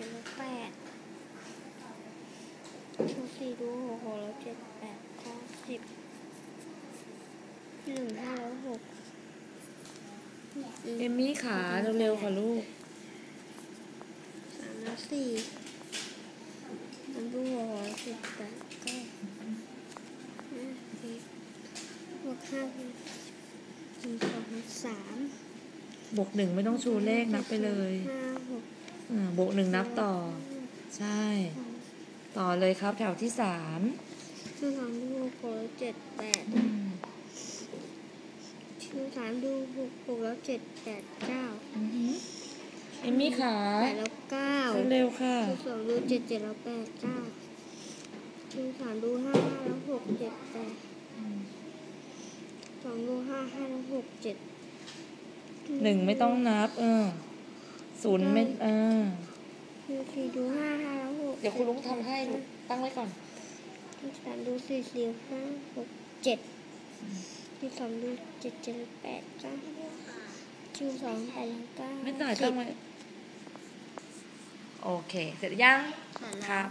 จ็ดแล้วแปดชูสี่ดูหกหกแล้วเจ็ดแปดเก้าสิบหนึ่งห้าแล้วหกเอมมี่ขาเร็วๆค่ะลูกสามแล้วสี่มันดูหกหกแล้วเจ็ดแปดเก้าห้าสิบบวกห้าเป็นหนึ่งสองสามบวกหนึ่งไม่ต้องชูเลขนับไปเลยห้าหกอ่า บวกหนึ่งนับต่อ ใช่ ต่อเลยครับแถวที่สามชื่อสามดูหกหกแล้วเจ็ดแปดอืมชื่อสามดูหกหกแล้วเจ็ดแปดเก้าอือหือเอมมี่ขาแปดแล้วเก้าเร็วๆค่ะชื่อสองดูเจ็ดเจ็ดแล้วแปดเก้าชื่อสามดูห้าห้าแล้วหกเจ็ดแปดสองดูห้าห้าแล้วหกเจ็ดหนึ่งไม่ต้องนับ เออศูนย์ไม่เออ ชื่อสี่ดูห้าห้าแล้วหก เดี๋ยวคุณลุงทำให้ลูกตั้งไว้ก่อนชื่อสามดูสี่สี่ห้าหกเจ็ดชื่อสองดูเจ็ดเจ็ดแล้วแปดเก้าชื่อสองแปดแล้วเก้าไม่ต่ายสิตั้บงไว้โอเค เสร็จยังเสร็จแล้วครับ